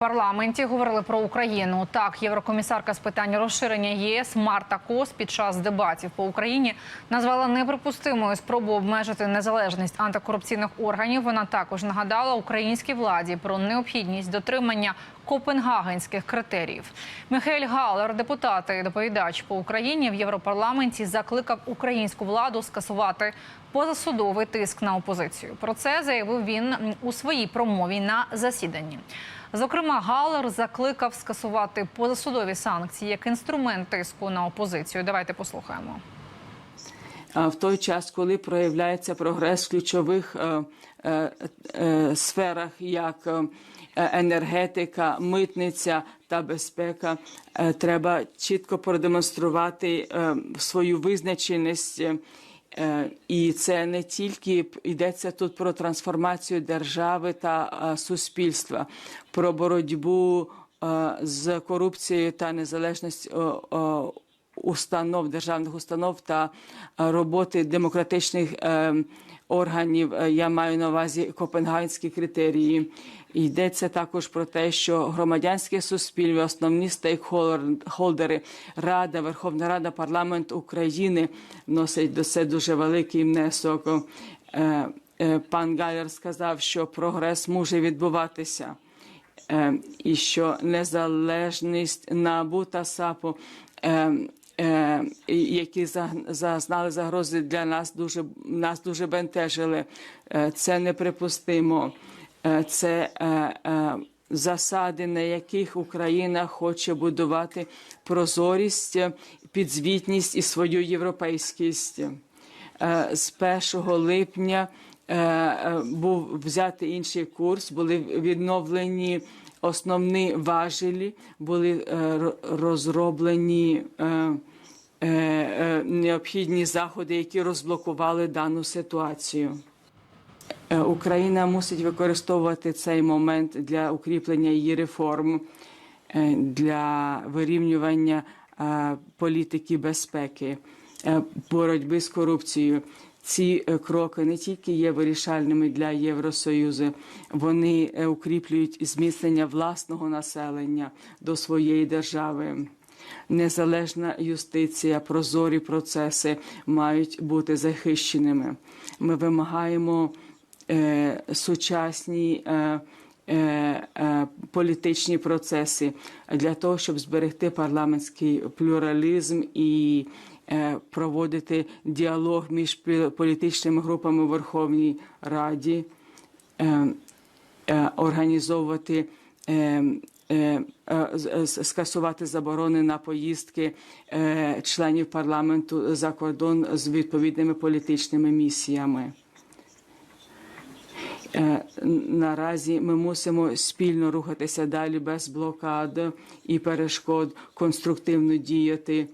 парламенті говорили про Україну. Так, єврокомісарка з питань розширення ЄС Марта Кос під час дебатів по Україні назвала неприпустимою спробу обмежити незалежність антикорупційних органів. Вона також нагадала українській владі про необхідність дотримання копенгагенських критеріїв. Михайль Галер, депутат і доповідач по Україні в Європарламенті, закликав українську владу скасувати позасудовий тиск на опозицію. Про це заявив він у своїй промові на засіданні. Зокрема, Галер закликав скасувати позасудові санкції як інструмент тиску на опозицію. Давайте послухаємо. В той час, коли проявляється прогрес в ключових е, е, е, сферах, як е, енергетика, митниця та безпека, е, треба чітко продемонструвати е, свою визначеність. Е, І це не тільки йдеться тут про трансформацію держави та суспільства, про боротьбу е, з корупцією та незалежність установ, державних установ та е, роботи демократичних е, органів. Е, Я маю на увазі копенгагенські критерії. Йдеться також про те, що громадянське суспільство, основні стейкхолдери, Рада, Верховна Рада, парламент України вносять до це дуже великий внесок. Пан Галер сказав, що прогрес може відбуватися і що незалежність НАБУ САПу, які за- зазнали загрози для нас, дуже нас дуже бентежили. Е, Це неприпустимо. Е, Це е, е, засади, на яких Україна хоче будувати прозорість, підзвітність і свою європейськість. Е, З 1 липня е, е, був взятий інший курс, були відновлені основні важелі, були е, розроблені е, е, е, необхідні заходи, які розблокували дану ситуацію. Е, Україна мусить використовувати цей момент для укріплення її реформ, е, для вирівнювання е, політики безпеки, е, боротьби з корупцією. Ці е, кроки не тільки є вирішальними для Євросоюзу, вони е, укріплюють зміцнення власного населення до своєї держави. Незалежна юстиція, прозорі процеси мають бути захищеними. Ми вимагаємо е, сучасні е, е, е, політичні процеси для того, щоб зберегти парламентський плюралізм і е, проводити діалог між політичними групами у Верховній Раді, організовувати. Е, е, е, скасувати заборони на поїздки членів парламенту за кордон з відповідними політичними місіями. Наразі ми мусимо спільно рухатися далі без блокад і перешкод, конструктивно діяти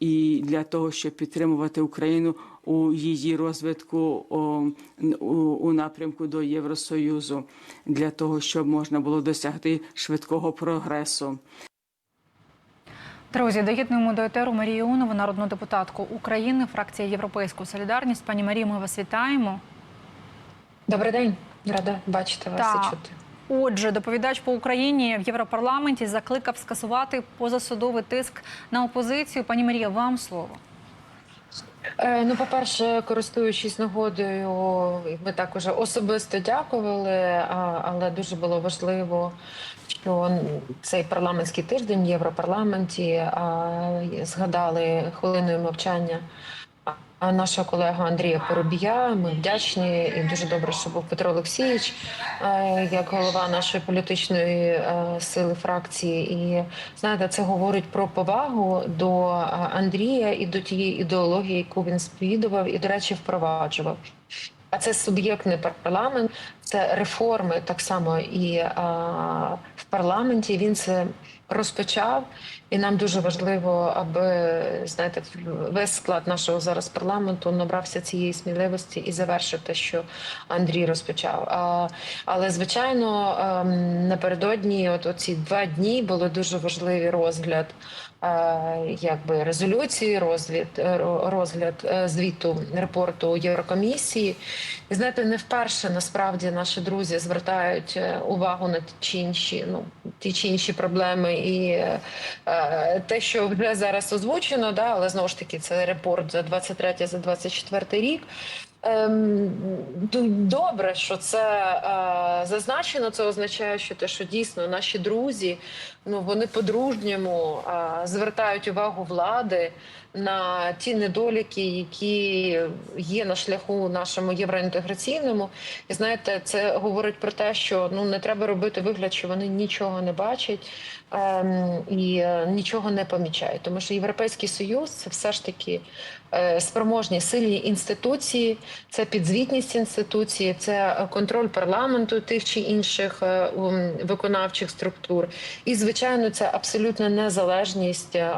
і для того, щоб підтримувати Україну у її розвитку о, у, у напрямку до Євросоюзу, для того, щоб можна було досягти швидкого прогресу. Друзі, доєднуємо до етеру Марію Іонову, народну депутатку України, фракція Європейську Солідарність. Пані Марію, ми вас вітаємо. Добрий день, рада бачити вас Так. і чути. Отже, доповідач по Україні в Європарламенті закликав скасувати позасудовий тиск на опозицію. Пані Марія, вам слово. Е, ну, по-перше, користуючись нагодою, ми так уже особисто дякували, але дуже було важливо, що цей парламентський тиждень в Європарламенті згадали хвилиною мовчання. Нашого колегу Андрія Поробія ми вдячні і дуже добре, що був Петро Олексійович е, як голова нашої політичної е, сили фракції. І знаєте, це говорить про повагу до е, Андрія і до тієї ідеології, яку він сповідував і, до речі, впроваджував. А це суб'єктний парламент, це реформи так само і а, в парламенті. Він це розпочав, і нам дуже важливо, аби знаєте, весь склад нашого зараз парламенту набрався цієї сміливості і завершив те, що Андрій розпочав. А, але звичайно, ем, напередодні, от оці два дні були дуже важливий розгляд. Е, Якби резолюції, розгляд, розгляд е, звіту репорту Єврокомісії, і знаєте, не вперше насправді наші друзі звертають е, увагу на ті чи інші, ну ті чи інші проблеми, і е, е, те, що вже зараз озвучено, да, але знову ж таки це репорт за 23 за 24 рік. Ем, добре, що це е, зазначено. Це означає, що те, що дійсно наші друзі, ну вони по-дружньому звертають увагу влади на ті недоліки, які є на шляху нашому євроінтеграційному. І знаєте, це говорить про те, що ну не треба робити вигляд, що вони нічого не бачать ем, і е, нічого не помічають. Тому що Європейський Союз це все ж таки е, спроможні сильні інституції, це підзвітність інституції, це контроль парламенту тих чи інших е, виконавчих структур. І звичайно, це абсолютна незалежність е,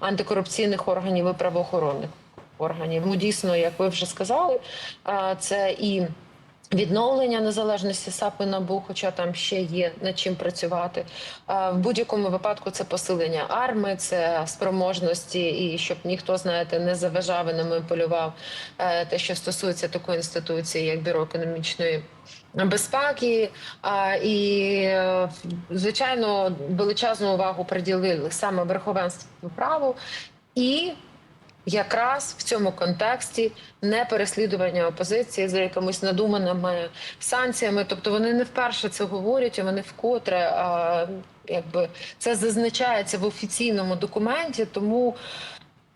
антикорупційних органів і правоохоронних органів. Ну дійсно, як ви вже сказали, а, це і. Відновлення незалежності САП і НАБУ, хоча там ще є над чим працювати. В будь-якому випадку це посилення арми, це спроможності, і щоб ніхто, знаєте, не заважав і не маніпулював е, те, що стосується такої інституції, як бюро економічної. Безпеки і звичайно величезну увагу приділили саме верховенству праву і якраз в цьому контексті не переслідування опозиції за якимись надуманими санкціями. Тобто вони не вперше це говорять, а вони вкотре а, якби це зазначається в офіційному документі. Тому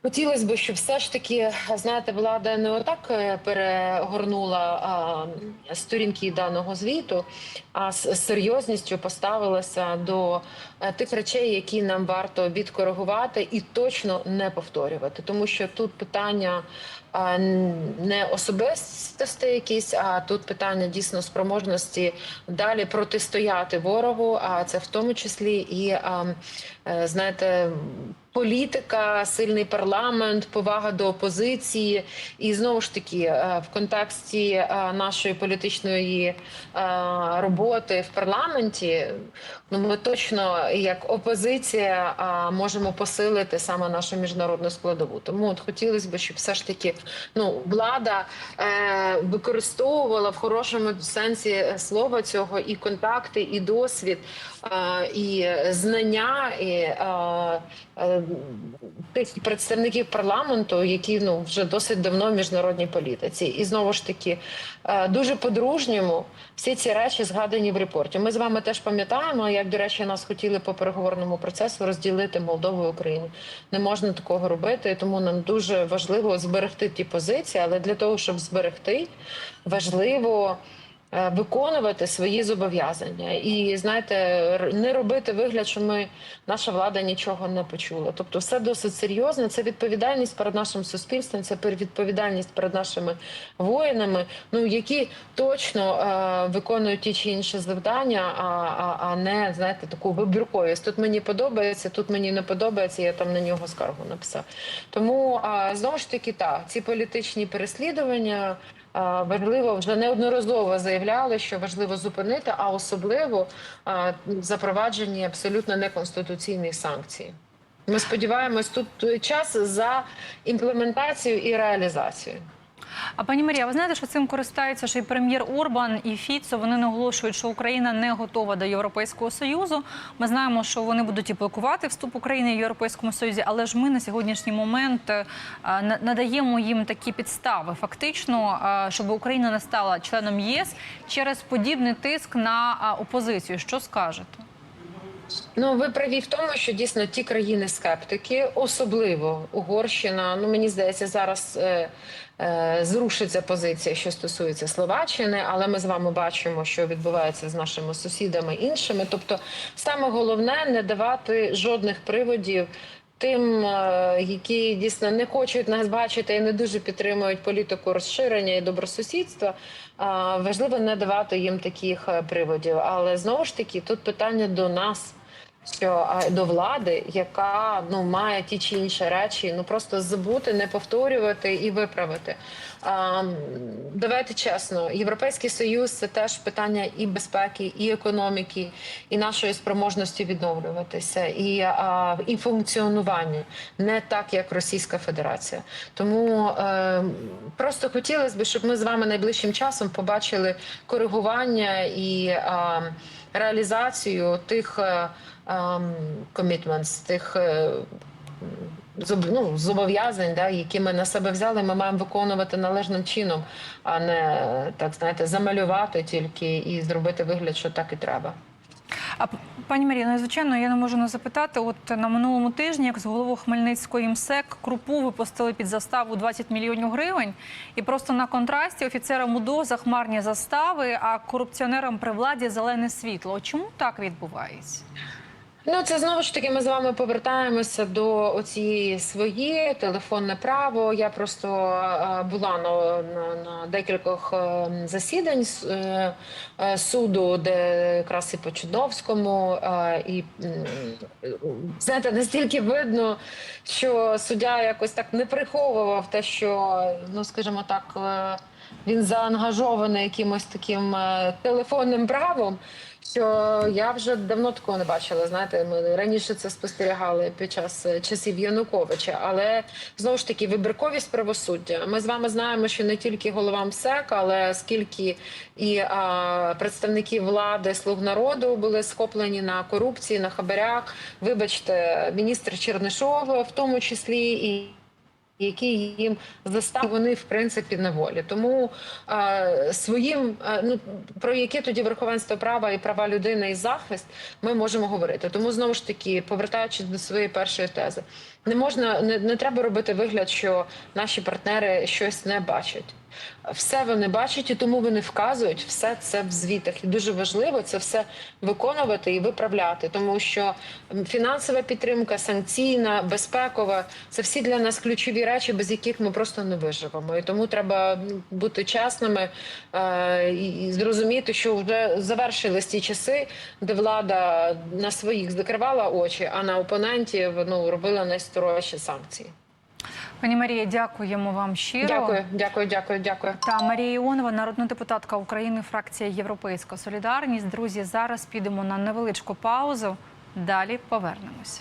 хотілося б, щоб все ж таки знаєте, влада не отак е, перегорнула а, сторінки даного звіту, а з серйозністю поставилася до е, тих речей, які нам варто відкоригувати і точно не повторювати, тому що тут питання не особистості якісь, а тут питання дійсно спроможності далі протистояти ворогу. А це в тому числі і е, знаєте. Політика, сильний парламент, повага до опозиції, і знову ж таки е, в контексті е, нашої політичної е, роботи в парламенті, ну ми точно як опозиція можемо посилити саме нашу міжнародну складову. Тому от хотілося б, щоб все ж таки ну влада використовувала в хорошому сенсі слова цього і контакти, і досвід, і знання, і тих представників парламенту, які ну вже досить давно в міжнародній політиці, і знову ж таки е, дуже по-дружньому всі ці речі згадані в репорті. Ми з вами теж пам'ятаємо, як до речі, нас хотіли по переговорному процесу розділити Молдову і Україну. Не можна такого робити, тому нам дуже важливо зберегти ті позиції, але для того, щоб зберегти, важливо. Е, Виконувати свої зобов'язання і знаєте, не робити вигляд, що ми наша влада нічого не почула. Тобто, все досить серйозно. Це відповідальність перед нашим суспільством, це відповідальність перед нашими воїнами, ну які точно е, виконують ті чи інші завдання, а, а, а не знаєте таку вибірковість. Тут мені подобається, тут мені не подобається. Я там на нього скаргу написав. Тому а, знову ж таки, так, ці політичні переслідування. А, Важливо вже неодноразово заявляли, що важливо зупинити, а особливо запровадження запроваджені абсолютно неконституційних санкцій. Ми сподіваємось, тут час за імплементацію і реалізацію. А пані Марія, ви знаєте, що цим користаються ще й прем'єр Орбан і Фіцо. Вони наголошують, що Україна не готова до Європейського союзу. Ми знаємо, що вони будуть і блокувати вступ України в Європейському Союзі, але ж ми на сьогоднішній момент е, надаємо їм такі підстави, фактично, е, щоб Україна не стала членом ЄС через подібний тиск на е, опозицію. Що скажете? Ну, ви праві в тому, що дійсно ті країни-скептики, особливо Угорщина, ну мені здається, зараз е, е, зрушиться позиція, що стосується Словаччини, але ми з вами бачимо, що відбувається з нашими сусідами іншими. Тобто, саме головне не давати жодних приводів. Тим, е, які дійсно не хочуть нас бачити і не дуже підтримують політику розширення і добросусідства, е, важливо не давати їм таких е, приводів. Але знову ж таки, тут питання до нас що до влади, яка ну має ті чи інші речі, ну просто забути, не повторювати і виправити. А, давайте чесно, європейський союз це теж питання і безпеки, і економіки, і нашої спроможності відновлюватися, і, а, і функціонування не так, як Російська Федерація. Тому е, просто хотілося б, щоб ми з вами найближчим часом побачили коригування і а, реалізацію тих е, ем, тих е, ну, зобов'язань, да, які ми на себе взяли, ми маємо виконувати належним чином, а не так знаєте, замалювати тільки і зробити вигляд, що так і треба. А пані Марія, ну, звичайно, я не можу не запитати. От на минулому тижні, як з голову Хмельницької МСЕК, крупу випустили під заставу 20 мільйонів гривень, і просто на контрасті офіцерам УДО захмарні застави, а корупціонерам при владі зелене світло. Чому так відбувається? Ну, це знову ж таки. Ми з вами повертаємося до оцієї своєї телефонне право. Я просто е, була на, на, на декількох е, засідань е, суду, де якраз і по Чудовському, і знаєте, настільки видно, що суддя якось так не приховував те, що ну скажімо так. Він заангажований якимось таким телефонним правом, що я вже давно такого не бачила. Знаєте, ми раніше це спостерігали під час е, часів Януковича, але знову ж таки вибірковість правосуддя. Ми з вами знаємо, що не тільки голова МСЕК, але скільки і а, представників влади слуг народу були схоплені на корупції, на хабарях. Вибачте, міністр Чернишов в тому числі і які їм застав вони в принципі на волі. Тому е, своїм е, ну про яке тоді верховенство права і права людини і захист ми можемо говорити. Тому знову ж таки, повертаючись до своєї першої тези, не можна не, не треба робити вигляд, що наші партнери щось не бачать. Все вони бачать, і тому вони вказують все це в звітах. І дуже важливо це все виконувати і виправляти, тому що фінансова підтримка, санкційна, безпекова це всі для нас ключові речі, без яких ми просто не виживемо. І тому треба бути чесними е, і, зрозуміти, що вже завершились ті часи, де влада на своїх закривала очі, а на опонентів ну робила найстрожчі санкції. Пані Марія, дякуємо вам щиро. Дякую, дякую, дякую, дякую. Та Марія Іонова, народна депутатка України, фракція Європейська Солідарність. Друзі, зараз підемо на невеличку паузу. Далі повернемось.